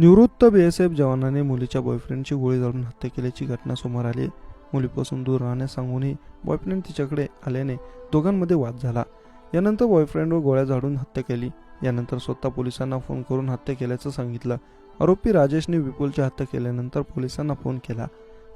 निवृत्त बीएसएफ जवानाने मुलीच्या बॉयफ्रेंडची गोळी झाडून हत्या केल्याची घटना समोर आली. मुलीपासून दूर राहण्यास सांगूनही बॉयफ्रेंड तिच्याकडे आल्याने दोघांमध्ये वाद झाला. यानंतर बॉयफ्रेंडवर गोळ्या झाडून हत्या केली. यानंतर स्वतः पोलिसांना फोन करून हत्या केल्याचं सांगितलं. आरोपी राजेशने विपुलची हत्या केल्यानंतर पोलिसांना फोन केला.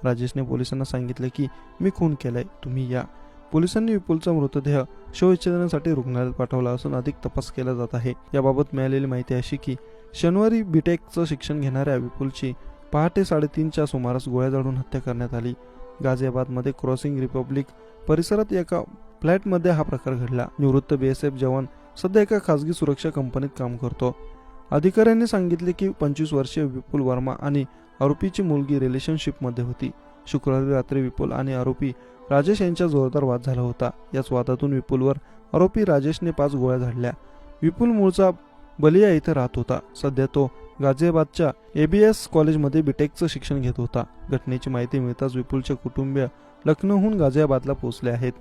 राजेशने पोलिसांना सांगितले की मी खून केलाय तुम्ही या. पोलिसांनी विपुलचा मृतदेह शवविच्छेदनासाठी रुग्णालयात पाठवला असून अधिक तपास केला जात आहे. याबाबत मिळालेली माहिती अशी की शनिवारी बीटेकचं शिक्षण घेणाऱ्या विपुलची पहाटे साडेतीनच्या सुमारास गोळ्या झाडून हत्या करण्यात आली. गाझियाबादमध्ये क्रॉसिंग रिपब्लिक परिसरात एका फ्लॅटमध्ये हा प्रकार घडला. निवृत्त बीएसएफ जवान सध्या एका खासगी सुरक्षा कंपनीत काम करतो. अधिकाऱ्यांनी सांगितले की पंचवीस वर्षीय विपुल वर्मा आणि आरोपीची मुलगी रिलेशनशिपमध्ये होती. शुक्रवारी रात्री विपुल आणि आरोपी राजेश यांच्या जोरदार वाद झाला होता. याच वादातून विपुलवर आरोपी राजेशने पाच गोळ्या झाडल्या. विपुल मूळचा बलिया इथे राहत होता. सध्या तो गाझियाबादच्या एबीएस कॉलेजमध्ये बीटेकचं शिक्षण घेत होता. घटनेची माहिती मिळताच विपुलचे कुटुंबीय लखनौहून गाझियाबादला पोहोचले आहेत.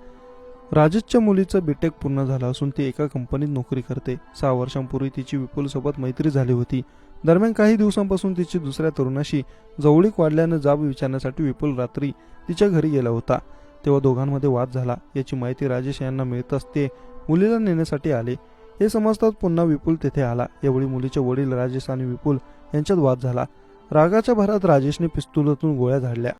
राजेशच्या मुलीचं बीटेक पूर्ण झालं असून ती एका कंपनीत नोकरी करते. सहा वर्षांपूर्वी तिची विपुलसोबत मैत्री झाली होती. दरम्यान काही दिवसांपासून तिची दुसऱ्या तरुणाशी जवळीक वाढल्यानं जाब विचारण्यासाठी विपुल रात्री तिच्या घरी गेला होता. तेव्हा दोघांमध्ये वाद झाला. याची माहिती राजेश यांना मिळताच ते मुलीला नेण्यासाठी आले. हे समजताच पुन्हा विपुल तेथे आला. यावेळी मुलीचे वडील राजेश आणि विपुल यांच्यात वाद झाला. रागाच्या भरात राजेशने पिस्तुलातून गोळ्या झाडल्या.